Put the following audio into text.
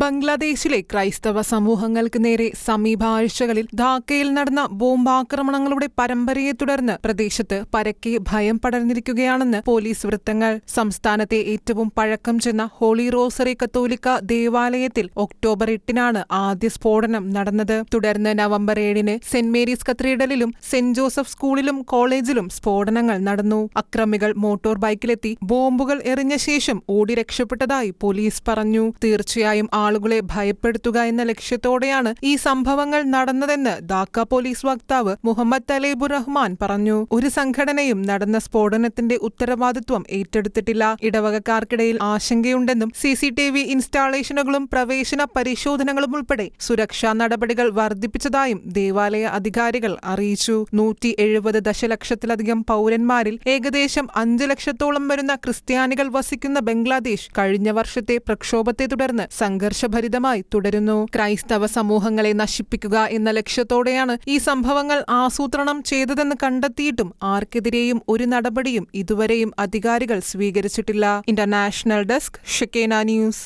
ബംഗ്ലാദേശിലെ ക്രൈസ്തവ സമൂഹങ്ങൾക്ക് നേരെ സമീപ ആഴ്ചകളിൽ ധാക്കയിൽ നടന്ന ബോംബാക്രമണങ്ങളുടെ പരമ്പരയെ തുടർന്ന് പ്രദേശത്ത് പരക്കെ ഭയം പടർന്നിരിക്കുകയാണെന്ന് പോലീസ് വൃത്തങ്ങൾ. സംസ്ഥാനത്തെ ഏറ്റവും പഴക്കം ചെന്ന ഹോളി റോസറി കത്തോലിക്ക ദേവാലയത്തിൽ ഒക്ടോബർ എട്ടിനാണ് ആദ്യ സ്ഫോടനം നടന്നത്. തുടർന്ന് നവംബർ ഏഴിന് സെന്റ് മേരീസ് കത്തീഡ്രലിലും സെന്റ് ജോസഫ് സ്കൂളിലും കോളേജിലും സ്ഫോടനങ്ങൾ നടന്നു. അക്രമികൾ മോട്ടോർ ബൈക്കിലെത്തി ബോംബുകൾ എറിഞ്ഞ ശേഷം ഓടി രക്ഷപ്പെട്ടതായി പോലീസ് പറഞ്ഞു. തീർച്ചയായും ആളുകളെ ഭയപ്പെടുത്തുക എന്ന ലക്ഷ്യത്തോടെയാണ് ഈ സംഭവങ്ങൾ നടന്നതെന്ന് ധാക്ക പോലീസ് വക്താവ് മുഹമ്മദ് തലേബുർ റഹ്മാൻ പറഞ്ഞു. ഒരു സംഘടനയും നടന്ന സ്ഫോടനത്തിന്റെ ഉത്തരവാദിത്വം ഏറ്റെടുത്തിട്ടില്ല. ഇടവകക്കാർക്കിടയിൽ ആശങ്കയുണ്ടെന്നും സി സി ടി വി ഇൻസ്റ്റാളേഷനുകളും പ്രവേശന പരിശോധനകളും ഉൾപ്പെടെ സുരക്ഷാ നടപടികൾ വർദ്ധിപ്പിച്ചതായും ദേവാലയ അധികാരികൾ അറിയിച്ചു. നൂറ്റി എഴുപത് ദശലക്ഷത്തിലധികം പൗരന്മാരിൽ ഏകദേശം അഞ്ച് ലക്ഷത്തോളം വരുന്ന ക്രിസ്ത്യാനികൾ വസിക്കുന്ന ബംഗ്ലാദേശ് കഴിഞ്ഞ വർഷത്തെ പ്രക്ഷോഭത്തെ തുടർന്ന് സംഘർഷഭരിതമായി തുടരുന്നു. ക്രൈസ്തവ സമൂഹങ്ങളെ നശിപ്പിക്കുക എന്ന ലക്ഷ്യത്തോടെയാണ് ഈ സംഭവങ്ങൾ ആസൂത്രണം ചെയ്തതെന്ന് കണ്ടെത്തിയിട്ടും ആർക്കെതിരെയും ഒരു നടപടിയും ഇതുവരെയും അധികാരികൾ സ്വീകരിച്ചിട്ടില്ല. International desk Shekinah news.